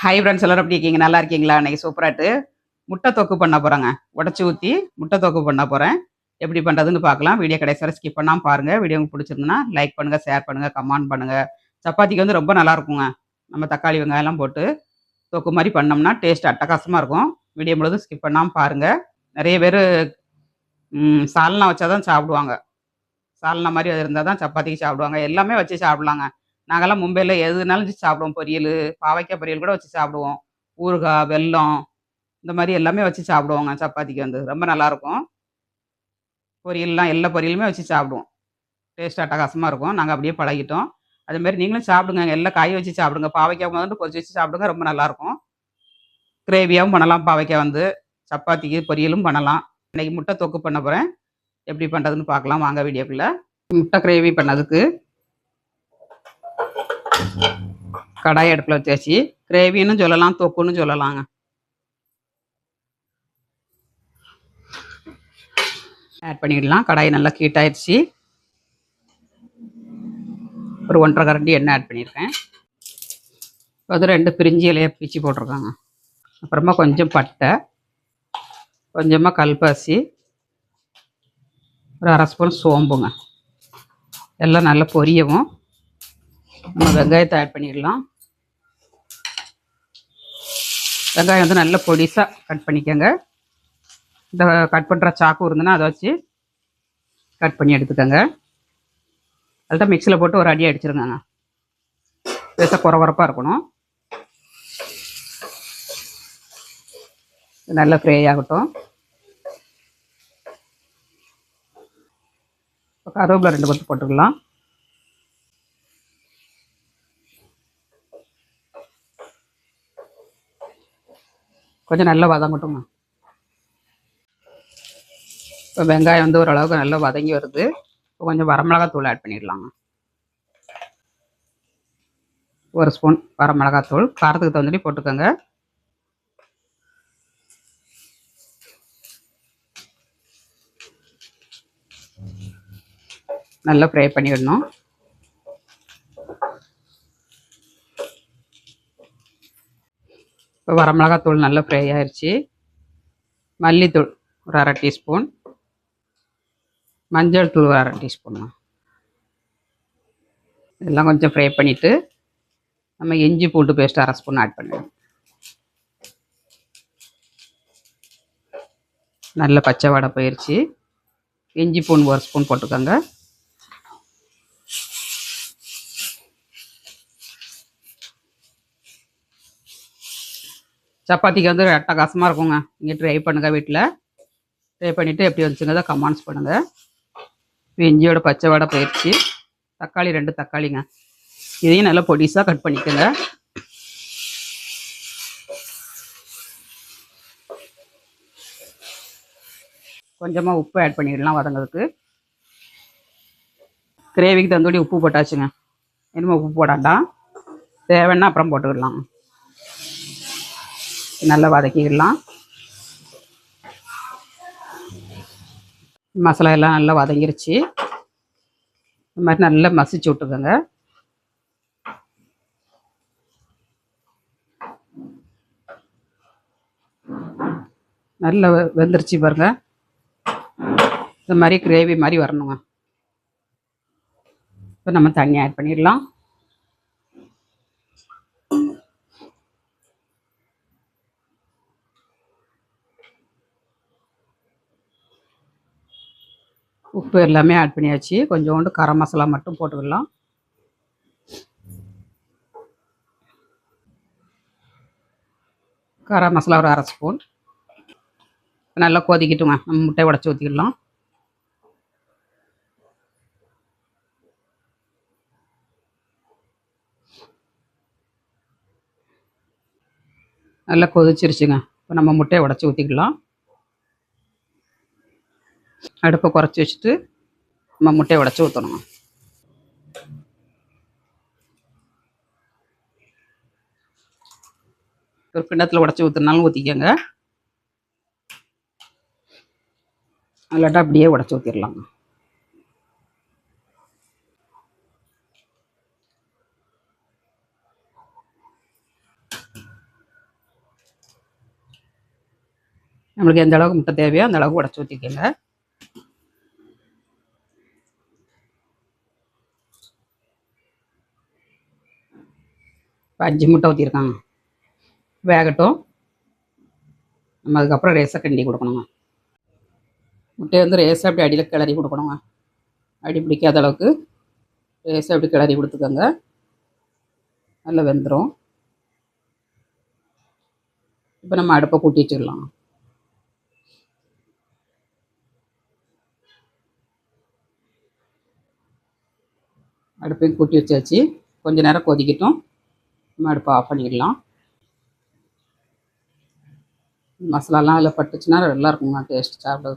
Hi friends எல்லாரும் எப்படி இருக்கீங்க? நல்லா இருக்கீங்களா? இன்னைக்கு சூப்பராட்டு முட்டை தொக்கு பண்ண போகிறேங்க உடச்சி ஊற்றி முட்டை தொக்கு பண்ண போகிறேன் எப்படி பண்ணுறதுன்னு பார்க்கலாம். வீடியோ கடைசி ஸ்கிப் பண்ணாமல் பாருங்கள் வீடியோ உங்களுக்கு பிடிச்சிருந்துன்னா லைக் பண்ணுங்கள் ஷேர் பண்ணுங்கள் கமெண்ட் பண்ணுங்கள் சப்பாத்திக்கு வந்து ரொம்ப நல்லா இருக்குங்க. நம்ம தக்காளி வெங்காயம்லாம் போட்டு தொக்கு மாதிரி பண்ணோம்னா டேஸ்ட் அட்டகாசமாக இருக்கும். வீடியோ முழுதும் ஸ்கிப் பண்ணாமல் பாருங்கள் நிறைய பேர் சால்னா வச்சா தான் சாப்பிடுவாங்க. சால்னா மாதிரி இருந்தால் தான் சப்பாத்திக்கு சாப்பிடுவாங்க. எல்லாமே வச்சு சாப்பிட்லாங்க. நாங்கெல்லாம் மும்பையில் எதுனாலும் வச்சு சாப்பிடுவோம். பொரியல் பாவைக்காய் பொரியல் கூட வச்சு சாப்பிடுவோம். ஊறுகாய் வெல்லம் இந்த மாதிரி எல்லாமே வச்சு சாப்பிடுவோங்க. சப்பாத்திக்கு வந்து ரொம்ப நல்லாயிருக்கும் பொரியல்லாம் எல்லா பொரியலுமே வச்சு சாப்பிடுவோம். டேஸ்ட் அட்டகாசமாக இருக்கும். நாங்கள் அப்படியே பழகிட்டோம். அதுமாரி நீங்களும் சாப்பிடுங்க. எல்லா காயும் வச்சு சாப்பிடுங்க. பாவைக்காய் வந்து பொரிச்சு வச்சு சாப்பிடுங்க. ரொம்ப நல்லாயிருக்கும் கிரேவியாகவும் பண்ணலாம். பாவைக்காய் வந்து சப்பாத்திக்கு பொரியலும் பண்ணலாம். இன்றைக்கி முட்டை தொக்கு பண்ண போகிறேன் எப்படி பண்ணுறதுன்னு பார்க்கலாம். வாங்க வீடியோக்குள்ளே. முட்டை கிரேவி பண்ணதுக்கு. கடாய் அடுப்பில் வச்சாச்சு. கிரேவின்னு சொல்லலாம் தொக்குன்னு சொல்லலாங்க. ஆட் பண்ணிடலாம். கடாய் நல்லா ஹீட் ஆயிடுச்சு ஒரு ஒன்றரை கரண்டி எண்ணெய் ஆட் பண்ணியிருக்கேன். அது ரெண்டு பிரிஞ்சி இலையை பிச்சு போட்டிருக்காங்க. அப்புறமா கொஞ்சம் பட்டை கொஞ்சமாக கல்பாசி ஒரு அரை ஸ்பூன் சோம்புங்க. எல்லாம் நல்லா பொரியவும். நம்ம வெங்காயத்தை ஆட் பண்ணிடலாம். வெங்காயம் வந்து நல்ல பொடிசாக கட் பண்ணிக்கோங்க. இந்த கட் பண்ணுற சாக்கு இருந்ததுன்னா அதை வச்சு கட் பண்ணி எடுத்துக்கோங்க. அதுதான் மிக்சியில் போட்டு ஒரு அடி அடிச்சிருங்க பேச குறவரப்பாக இருக்கணும். நல்லா ஃப்ரை ஆகட்டும். இப்போ கருவேப்பிலை ரெண்டு பத்து போட்டுக்கலாம். கொஞ்சம் நல்லா வதங்கட்டுங்க இப்போ வெங்காயம் வந்து ஓரளவுக்கு நல்லா வதங்கி வருது. இப்போ கொஞ்சம் வரமிளகாத்தூள் ஆட் பண்ணிடலாங்க ஒரு ஸ்பூன் வரமிளகாத்தூள் காரத்துக்கு தகுந்தபடி போட்டுக்கோங்க. நல்லா ஃப்ரை பண்ணிவிடணும் இப்போ வரமிளகாத்தூள் நல்லா ஃப்ரை ஆயிடுச்சு மல்லித்தூள் ஒரு அரை டீஸ்பூன். மஞ்சள் தூள் ஒரு அரை டீஸ்பூன். இதெல்லாம் கொஞ்சம் ஃப்ரை பண்ணிவிட்டு நம்ம இஞ்சி பூண்டு பேஸ்ட் அரை ஸ்பூன் ஆட் பண்ணிடணும் நல்ல பச்சை வடை போயிடுச்சு இஞ்சி பூண்டு ஒரு ஸ்பூன் போட்டுக்கோங்க. சப்பாத்திக்கு வந்து அட்டகாசமாக இருக்குங்க. நீங்கள் ட்ரை பண்ணுங்கள் வீட்டில் ட்ரை பண்ணிவிட்டு எப்படி வந்துச்சுங்கிறத கமெண்ட்ஸ் பண்ணுங்கள் இஞ்சியோட பச்சை வடை போயிடுச்சு தக்காளி ரெண்டு தக்காளிங்க. இதையும் நல்லா பொடிசாக கட் பண்ணிக்கோங்க. கொஞ்சமாக உப்பு ஆட் பண்ணிடலாம் வதங்கிறதுக்கு. கிரேவிக்கு தந்தோடி உப்பு போட்டாச்சுங்க. இனிமேல் உப்பு போடாண்டாம் தேவைன்னா அப்புறம் போட்டுக்கிடலாம் நல்லா வதக்கிடலாம். மசாலா எல்லாம் நல்லா வதங்கிருச்சு. இந்த மாதிரி நல்லா மசிச்சு விட்டுக்கோங்க. நல்லா வெந்துருச்சு பாருங்க. இந்த மாதிரி கிரேவி மாதிரி வரணுங்க. இப்போ நம்ம தண்ணி ஆட் பண்ணிடலாம். உப்பு எல்லாமே ஆட் பண்ணியாச்சு. கொஞ்சோண்டு கரம் மசாலா மட்டும் போட்டுக்கலாம். கரம் மசாலா ஒரு அரை ஸ்பூன். நல்லா கொதிக்கிட்டுங்க நம்ம முட்டை உடச்சி ஊற்றிக்கலாம் நல்லா கொதிச்சிருச்சுங்க. இப்போ நம்ம முட்டையை உடச்சி ஊற்றிக்கலாம் அடுப்பை குறைச்சி வச்சுட்டு நம்ம முட்டையை உடச்சி ஊற்றணும் ஒரு கிண்ணத்தில் உடச்சி ஊற்றுனாலும் ஊற்றிக்கோங்க அல்லாட்டா அப்படியே உடச்சி ஊற்றிடலாங்க நம்மளுக்கு எந்த அளவுக்கு முட்டை தேவையோ அந்த அளவுக்கு உடச்சி ஊற்றிக்கோங்க இப்போ அஞ்சு முட்டை ஊற்றிருக்காங்க வேகட்டும். நம்ம அதுக்கப்புறம் ரேஸை கிண்டி கொடுக்கணுங்க. முட்டையை வந்து ரேஸை அப்படி அடியில் கிளறி கொடுக்கணுங்க. அடி பிடிக்காத அளவுக்கு ரேஸாக அப்படி கிளறி கொடுத்துக்கோங்க. நல்லா வெந்துடும் இப்போ நம்ம அடுப்பை கூட்டி வச்சிடலாம். அடுப்பையும் கூட்டி வச்சாச்சு. கொஞ்சம் நேரம் கொதிக்கட்டும். நம்ம அடுப்பை ஆஃப் பண்ணிடலாம். மசாலாலாம் அதில் பட்டுச்சுன்னா நல்லா இருக்குங்க டேஸ்ட் சாப்பிட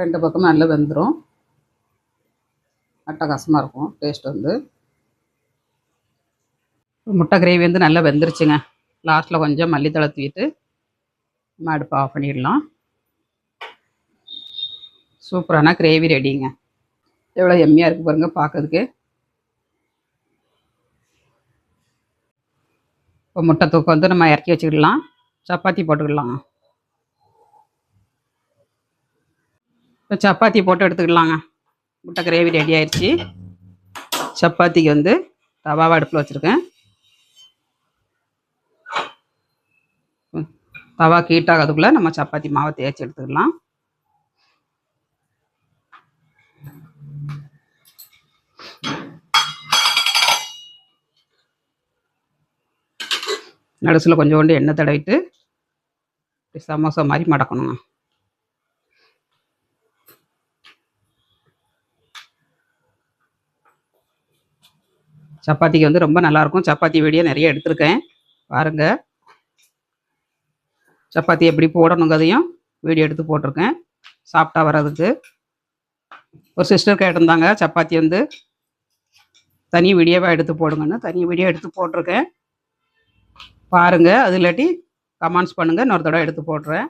ரெண்டு பக்கமும் நல்லா வெந்துடும் அட்டகாசமாக இருக்கும் டேஸ்ட் வந்து. முட்டை கிரேவி வந்து நல்லா வெந்துருச்சுங்க. லாஸ்ட்டில் கொஞ்சம் மல்லித்தழை தூவிட்டு நம்ம அடுப்பை ஆஃப் பண்ணிடலாம். சூப்பரான கிரேவி ரெடிங்க எவ்வளோ எம்மியாக இருக்குது பாருங்கள் பார்க்கறதுக்கு. இப்போ முட்டை தூக்கம் வந்து நம்ம இறக்கி வச்சுக்கிடலாம். சப்பாத்தி போட்டுக்கிடலாம். இப்போ சப்பாத்தி போட்டு எடுத்துக்கலாங்க. முட்டை கிரேவி ரெடி ஆயிடுச்சு. சப்பாத்திக்கு வந்து தவாவை அடுப்பில் வச்சுருக்கேன். தவா ஹீட் ஆகிறதுக்குள்ளே நம்ம சப்பாத்தி மாவை தேய்ச்சி எடுத்துக்கலாம். நடுசில் கொஞ்சோண்டு எண்ணெய் தடவிட்டு இப்படி சமோசா மாதிரி மடக்கணுங்க. சப்பாத்திக்கு வந்து ரொம்ப நல்லாயிருக்கும் சப்பாத்தி வீடியோ நிறைய எடுத்திருக்கேன். பாருங்கள் சப்பாத்தி எப்படி போடணுங்கிறதையும் வீடியோ எடுத்து போட்டிருக்கேன். சாப்பிட்டா வர்றதுக்கு. ஒரு சிஸ்டர் கேட்டிருந்தாங்க சப்பாத்தி வந்து தனி வீடியோவாக எடுத்து போடுங்கன்னு. தனி வீடியோ எடுத்து போட்டிருக்கேன். பாருங்கள் அது இல்லாட்டி கமெண்ட்ஸ் பண்ணுங்கள் இன்னொரு தடவை எடுத்து போடுறேன்.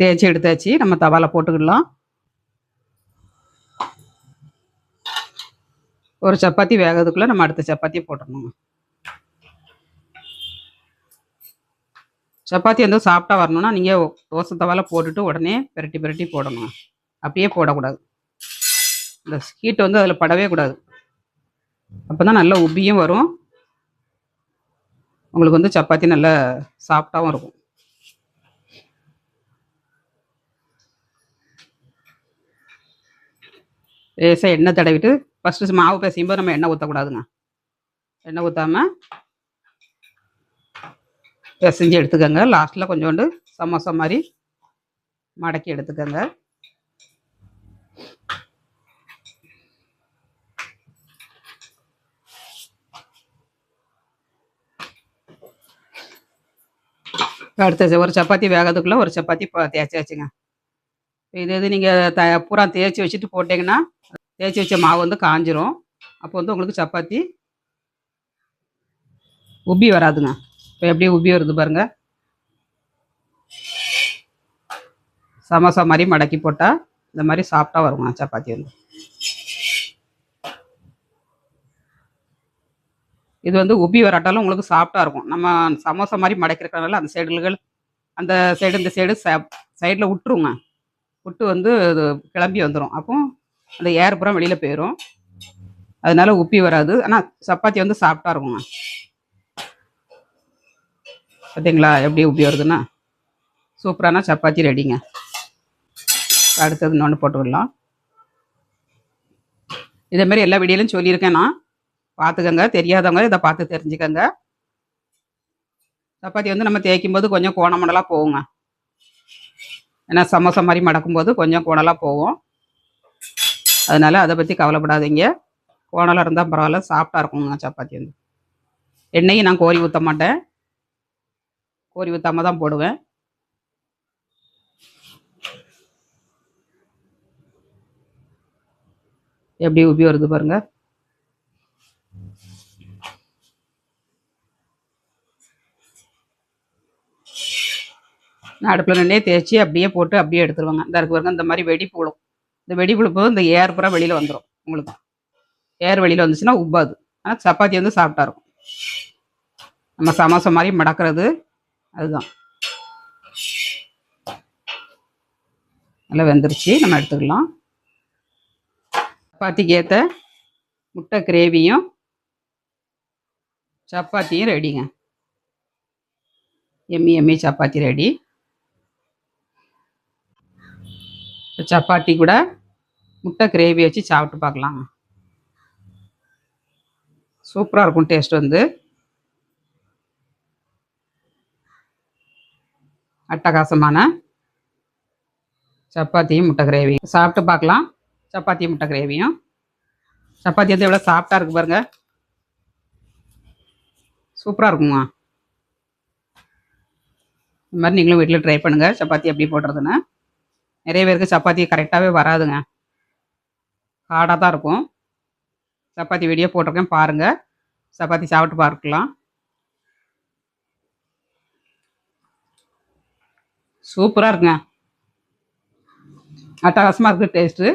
தேய்ச்சி எடுத்தாச்சு நம்ம தவால போட்டுக்கிடலாம். ஒரு சப்பாத்தி வேகிறதுக்குள்ளே நம்ம அடுத்த சப்பாத்தியை போட்டுடணும் சப்பாத்தி வந்து சாப்பிட்டா வரணும்னா நீங்கள் தோசை தவால போட்டுட்டு உடனே பிரட்டி பிரட்டி போடணும் அப்படியே போடக்கூடாது. இந்த ஹீட் வந்து அதில் படவே கூடாது. அப்போ தான் நல்லா உப்பியும் வரும். உங்களுக்கு வந்து சப்பாத்தி நல்லா சாஃப்டாகவும் இருக்கும். லேசாக எண்ணெய் தடவிட்டு ஃபஸ்ட்டு மாவு பிசையும் போது நம்ம எண்ணெய் ஊற்றக்கூடாதுங்க எண்ணெய் ஊற்றாம பிசைஞ்சு எடுத்துக்கோங்க. லாஸ்ட்டில் கொஞ்சோண்டு சமோசா மாதிரி மடக்கி எடுத்துக்கோங்க. அடுத்த ஒரு சப்பாத்தி வேகிறதுக்குள்ளே ஒரு சப்பாத்தி தேய்ச்சாச்சுங்க. இது இது நீங்கள் த பூரா தேய்ச்சி வச்சுட்டு போட்டிங்கன்னா தேய்ச்சி வச்ச மாவு வந்து காஞ்சிரும். அப்போ வந்து உங்களுக்கு சப்பாத்தி உப்பி வராதுங்க. இப்போ எப்படி உப்பி வருது பாருங்க. சமோசா மாதிரி மடக்கி போட்டால் இந்த மாதிரி சாப்பிட்டா வருங்க சப்பாத்தி வந்து. இது வந்து உப்பி வராட்டாலும் உங்களுக்கு சாஃப்டாக இருக்கும். நம்ம சமோசா மாதிரி மடக்கிறதுனால அந்த சைடுகள் அந்த சைடு இந்த சைடு சைடில் விட்டுருங்க. விட்டு வந்து அது கிளம்பி வந்துடும் அப்போ அந்த ஏர் புறம் வெளியில் போயிடும் அதனால உப்பி வராது. ஆனால் சப்பாத்தி வந்து சாஃப்டாக இருக்குங்க பார்த்தீங்களா எப்படி உப்பி வருதுன்னா? சூப்பரான சப்பாத்தி ரெடிங்க. அடுத்தது இன்னொன்று போட்டு விடலாம். இதேமாரி எல்லா வீடியோலையும் சொல்லியிருக்கேன் நான். பார்த்துக்கங்க. தெரியாதவங்க இதை பார்த்து தெரிஞ்சுக்கங்க. சப்பாத்தி வந்து நம்ம தேய்க்கும் போது கொஞ்சம் கோணமடலாக போகுங்க. ஏன்னா சமோசா மாதிரி மடக்கும்போது கொஞ்சம் கோணலாக போகும். அதனால் அதை பற்றி கவலைப்படாதீங்க. கோணலாக இருந்தால் பரவாயில்ல சாஃப்டாக இருக்குங்க சப்பாத்தி வந்து. எண்ணெயும் நான் கோரி ஊற்ற மாட்டேன். கோரி ஊற்றாம தான் போடுவேன். எப்படி உபி வருது பாருங்கள் நான் அடுப்பில் நின்று தேய்ச்சி அப்படியே போட்டு அப்படியே எடுத்துருவாங்க. இந்த இருக்கு பாருங்க இந்த மாதிரி வெடி போடும் இந்த வெடி விழும்போது இந்த ஏர் பூரா வெளியில் வந்துடும் உங்களுக்கு. ஏர் வெளியில் வந்துச்சுன்னா உப்பாது. ஆனால் சப்பாத்தி வந்து சாப்பிட்டா இருக்கும் நம்ம சமோசா மாதிரி மடக்கிறது அதுதான். நல்லா வெந்துருச்சு. நம்ம எடுத்துக்கலாம். சப்பாத்திக்கு ஏற்ற முட்டை கிரேவியும் சப்பாத்தியும் ரெடிங்க. எம்மி எம்மி சப்பாத்தி ரெடி. சப்பாத்தி கூட முட்டை கிரேவி வச்சு சாப்பிட்டு பார்க்கலாம். சூப்பராக இருக்கும் டேஸ்ட் வந்து. அட்டகாசமான சப்பாத்தியும் முட்டை கிரேவி சாப்பிட்டு பார்க்கலாம். சப்பாத்தியும் முட்டை கிரேவியும் சப்பாத்தி வந்து எவ்வளோ சாஃப்டாக இருக்கு பாருங்கள் சூப்பராக இருக்குங்க இந்த மாதிரி நீங்களும் வீட்டில் ட்ரை பண்ணுங்கள் சப்பாத்தி எப்படி போடுறதுன்னு. நிறைய பேருக்கு சப்பாத்தி கரெக்டாகவே வராதுங்க. ஹார்டாக தான் இருக்கும். சப்பாத்தி வீடியோ போட்டிருக்கேன் பாருங்கள் சப்பாத்தி சாப்பிட்டு பார்க்கலாம். சூப்பராக இருக்குங்க. அட்டகாசமாக இருக்குது டேஸ்ட்டு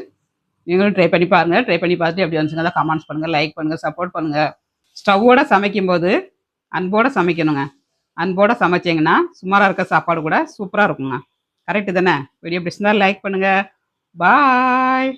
நீங்களும் ட்ரை பண்ணி பாருங்கள் ட்ரை பண்ணி பார்த்துட்டு எப்படி வந்துச்சுங்க கமெண்ட்ஸ் பண்ணுங்கள் லைக் பண்ணுங்கள் சப்போர்ட் பண்ணுங்கள் ஸ்டவ்வோடு சமைக்கும்போது அன்போட சமைக்கணுங்க. அன்போட சமைச்சிங்கன்னா சுமாராக இருக்க சாப்பாடு கூட சூப்பராக இருக்குங்க. கரெக்டு தானே? வீடியோ பிடிச்சிருந்தா லைக் பண்ணுங்கள் பாய்